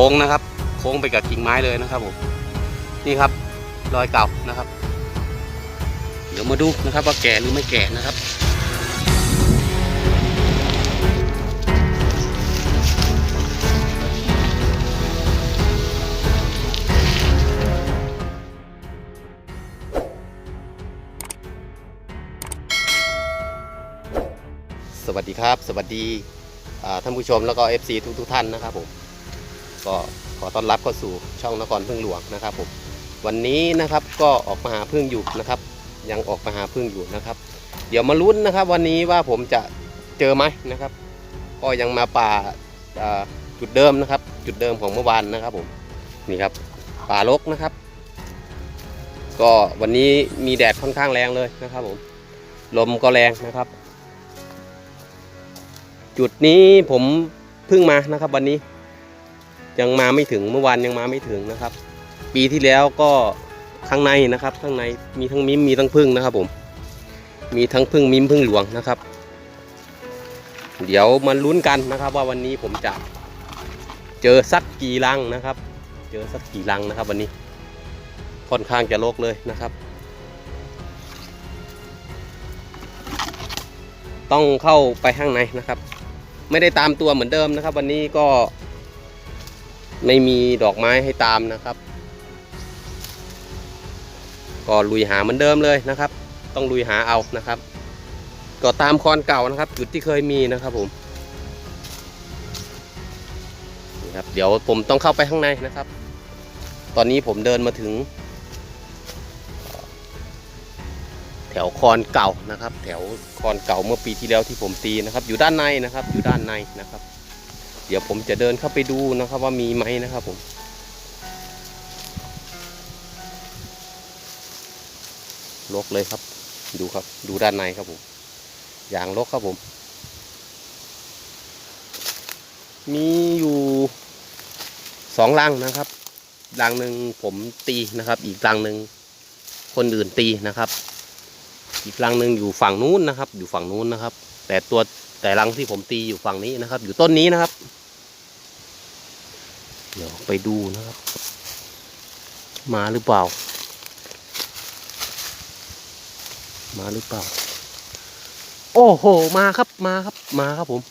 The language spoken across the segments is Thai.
โค้งนะครับ โค้งไปกับกิ่งไม้เลยนะครับผมนี่ครับรอยเก่านะครับ เดี๋ยวมาดูนะครับว่าแก่หรือไม่แก่นะครับสวัสดีครับ สวัสดีท่านผู้ชมแล้วก็ FC ทุกทุกๆท่านนะครับผม ก็ขอต้อนรับเข้าสู่ช่องนครพึ่งหลวงนะครับผมวันนี้นะครับก็ออกมาหาพึ่งอยู่นะครับ ยังออกมาหาพึ่งอยู่นะครับ เดี๋ยวมาลุ้นนะครับ วันนี้ว่าผมจะเจอไหมนะครับ ก็ยังมาป่าจุดเดิมนะครับ จุดเดิมของเมื่อวานนะครับผมนี่ครับป่ารกนะครับ ก็วันนี้มีแดดค่อนข้างแรงเลยนะครับผมลมก็แรงนะครับ จุดนี้ผมเพิ่งมานะครับวันนี้ ยังมาไม่ถึงเมื่อวานยังมาไม่ถึงนะครับ ปีที่แล้วก็ข้างในนะครับข้างในมีทั้งมิมมีทั้งพึ่งนะครับ ผม มีทั้งพึ่งมิมพึ่งหลวงนะครับ เดี๋ยวมาลุ้นกันนะครับ ว่าวันนี้ผมจะเจอสักกี่รังนะครับ เจอสักกี่รังนะครับ วันนี้ค่อนข้างจะโลกเลยนะครับ ต้องเข้าไปข้างในนะครับ ไม่ได้ตามตัวเหมือนเดิมนะครับ วันนี้ก็ ไม่มีดอกไม้ให้ตามนะครับ ก็ลุยหาเหมือนเดิมเลยนะครับ ต้องลุยหาเอานะครับ ก็ตามคอนเก่านะครับ จุดที่เคยมีนะครับผมนี่ครับเดี๋ยวผมต้องเข้าไปข้างในนะครับ ตอนนี้ผมเดินมาถึง แถวคอนเก่านะครับ แถวคอนเก่าเมื่อปีที่แล้วที่ผมตีนะครับ อยู่ด้านในนะครับ อยู่ด้านในนะครับ เดี๋ยวผมจะเดินเข้าไปดูนะครับว่ามีไหมนะครับผมลกเลยครับ ดูครับ ดูด้านในครับผม อย่างลกครับผม มีอยู่สองรังนะครับรังหนึ่งผมตีนะครับ อีกรังหนึ่งคนอื่นตีนะครับ อีกรังหนึ่งอยู่ฝั่งนู้นนะครับ อยู่ฝั่งนู้นนะครับ แต่ตัวแต่รังที่ผมตีอยู่ฝั่งนี้นะครับ อยู่ต้นนี้นะครับ ไปดูนะครับ มาหรือเปล่า มาหรือเปล่า โอ้โห มาครับมาครับ มาครับผม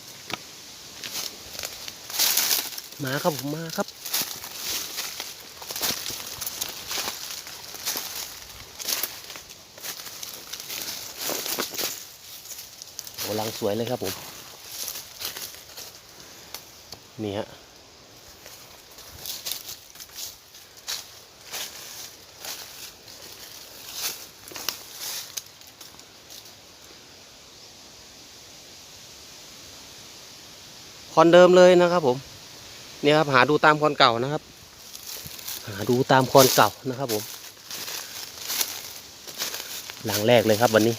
มาครับผมมาครับโอ้ลังสวยเลยครับผม นี่ฮะ อนเดิมเลยนะครับ ผมเนี่ยครับหาดูตามคอนเก่านะครับ หาดูตามคอนเก่านะครับผมหลังแรกเลยครับวันนี้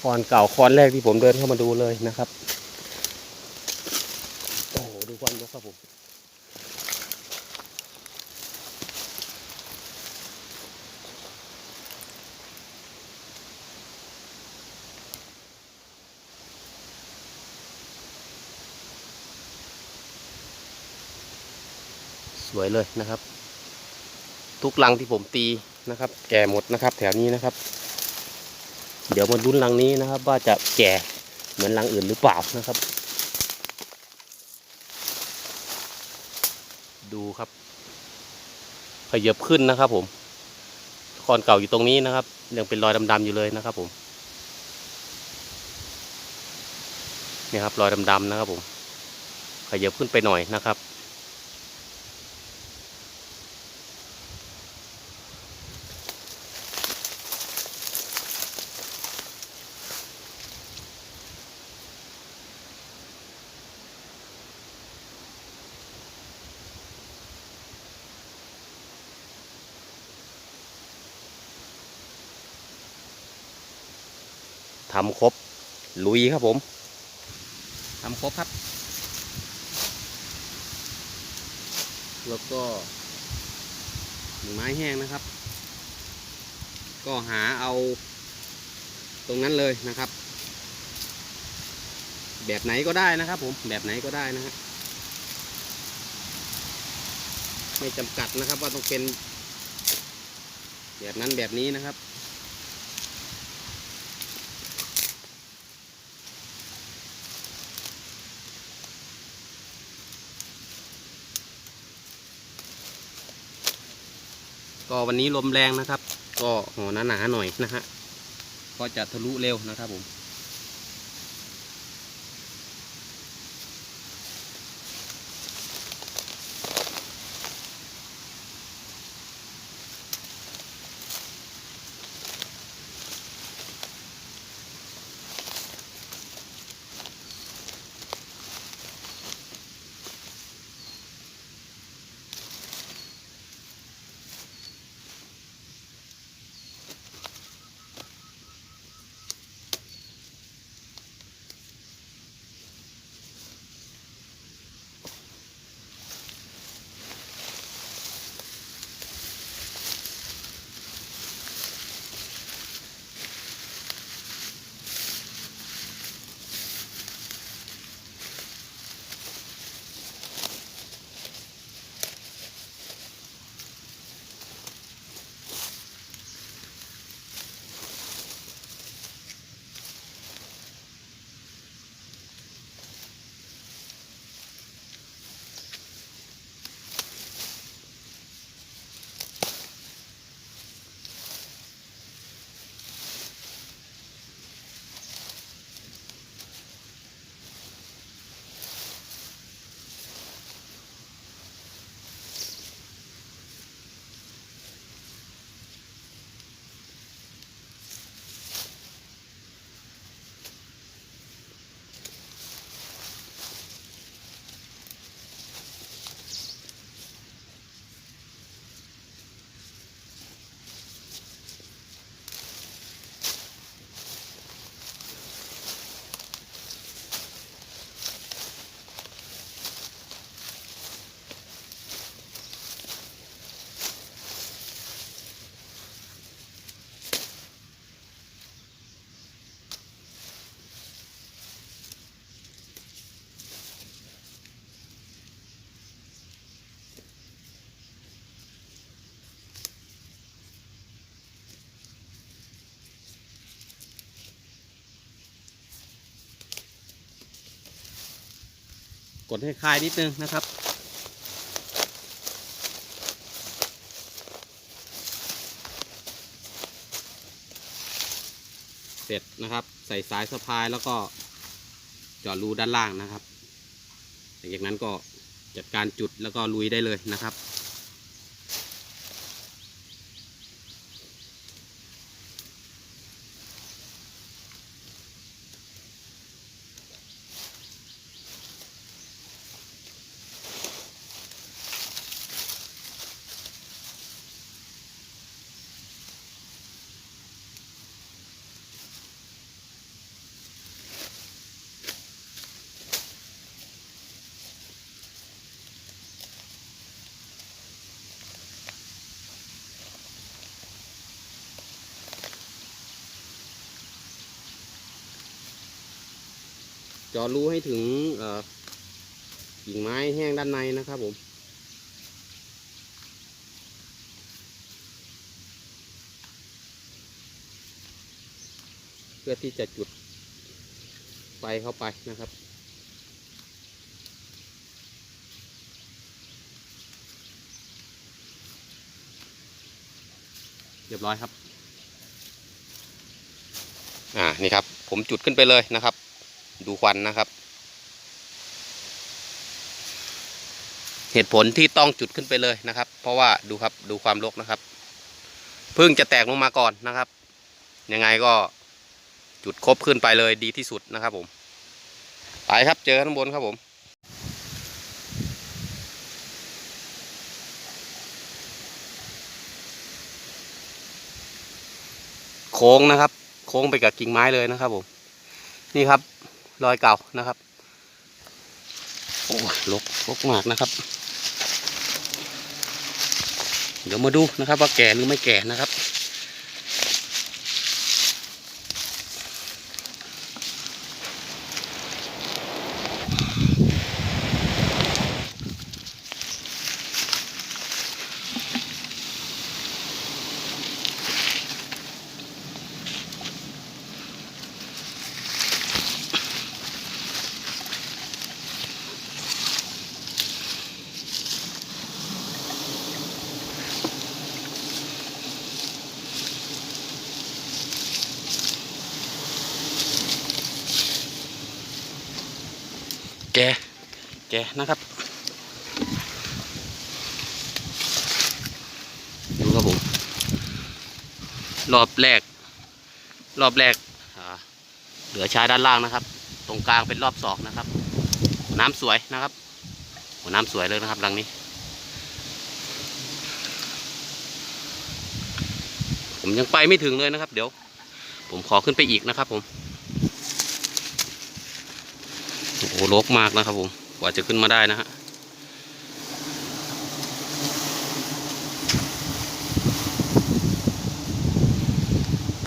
คอนเก่าคอนแรกที่ผมเดินเข้ามาดูเลยนะครับ โอ้โหดูควันนกครับผม สวยเลยนะครับ ทุกลังที่ผมตีนะครับ แก่หมดนะครับ แถวนี้นะครับ เดี๋ยวมาลุ้นรังนี้นะครับ ว่าจะแก่เหมือนรังอื่นหรือเปล่านะครับ ดูครับขยับขึ้นนะครับ ผมคอนเก่าอยู่ตรงนี้นะครับ ยังเป็นรอยดำๆอยู่เลยนะครับ ผมนี่ครับรอยดำๆนะครับผมขยับขึ้นไปหน่อยนะครับ ทำครบลุยครับผมทำครบครับ แล้วก็ไม้แห้งนะครับ ก็หาเอาตรงนั้นเลยนะครับ แบบไหนก็ได้นะครับผมแบบไหนก็ได้นะฮะไม่จำกัดนะครับว่าต้องเป็น แบบนั้นแบบนี้นะครับ ก็วันนี้ลมแรงนะครับ ก็ห่อหนาๆหน่อยนะฮะก็จะทะลุเร็วนะครับผม กดให้คลายนิดนึงนะครับ เสร็จนะครับ ใส่สายสะพายแล้วก็เจาะรูด้านล่างนะครับหลังจากนั้นก็จัดการจุดแล้วก็ลุยได้เลยนะครับาะรูให้ถึงกิ่งไม้แห้งด้านในนะครับผมเพื่อที่จะจุดไฟเข้าไปนะครับเรียบร้อยครับ อ่า นี่ครับ ผมจุดขึ้นไปเลยนะครับ ดูควันนะครับ เหตุผลที่ต้องจุดขึ้นไปเลยนะครับ เพราะว่าดูครับดูความรกนะครับเพิ่งจะแตกลงมาก่อนนะครับ ยังไงก็จุดครบขึ้นไปเลยดีที่สุดนะครับ ผมไปครับเจอข้างบนครับผมโค้งนะครับ โค้งไปกับกิ่งไม้เลยนะครับผม นี่ครับ รอยเก่านะครับ โอ้ลกลกมากนะครับ เดี๋ยวมาดูนะครับว่าแก่หรือไม่แก่นะครับ แกแกนะครับดูครับผมรอบแรก รอบแรกเหลือใช้ด้านล่างนะครับ ตรงกลางเป็นรอบสองนะครับ น้ำสวยนะครับโอ้น้ำสวยเลยนะครับรังนี้ผมยังไปไม่ถึงเลยนะครับ เดี๋ยว ผมขอขึ้นไปอีกนะครับผม โอ้โหรกมากนะครับผม กว่าจะขึ้นมาได้นะฮะ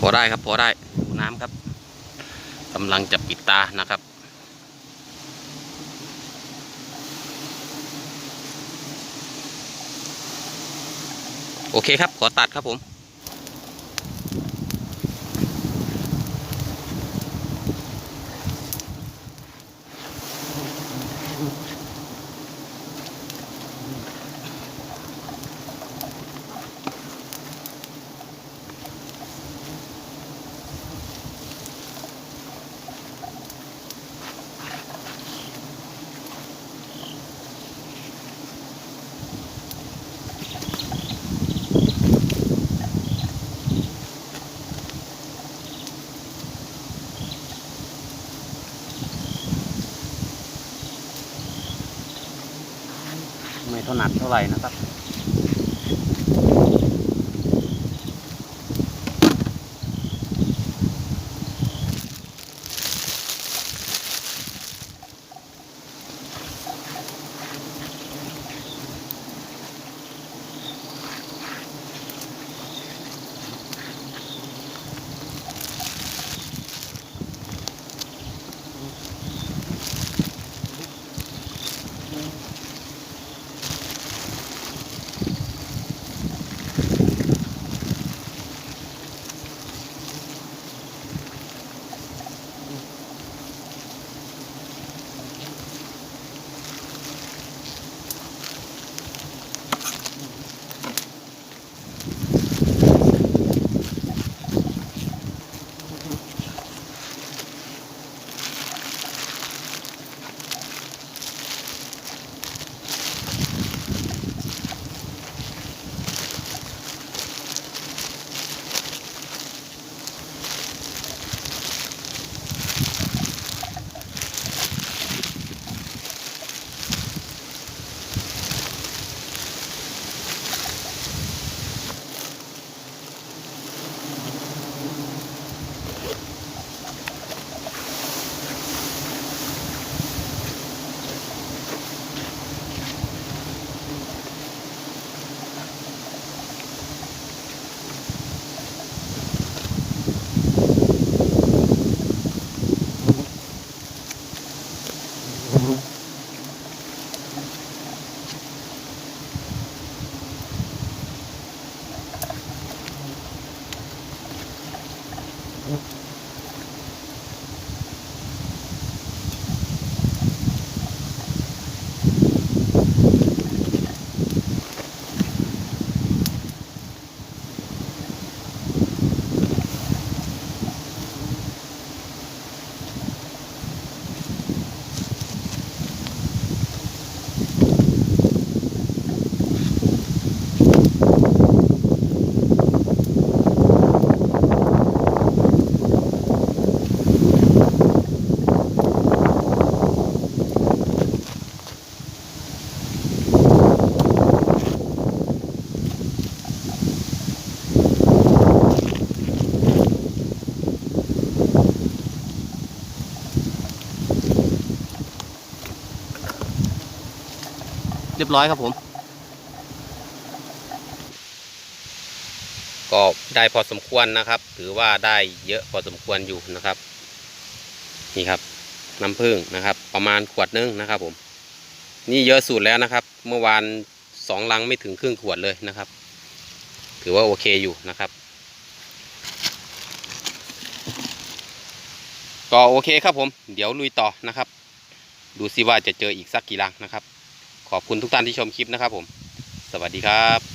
พอได้ครับพอได้น้ำครับกำลังจะปิดตานะครับโอเคครับ ขอตัดครับผม ถนัดเท่าไหร่นะครับ เร้อยครับผม ก็ได้พอสมควรนะครับ ถือว่าได้เยอะพอสมควรอยู่นะครับ นี่ครับ น้ำผึ้งนะครับ ประมาณขวดนึงนะครับ ผม นี่เยอะสุดแล้วนะครับ เมื่อวานสองลังไม่ถึงครึ่งขวดเลยนะครับ ถือว่าโอเคอยู่นะครับก็โอเคครับผม เดี๋ยวลุยต่อนะครับ ดูซิว่าจะเจออีกสักกี่ลังนะครับ ขอบคุณทุกท่านที่ชมคลิปนะครับผม สวัสดีครับ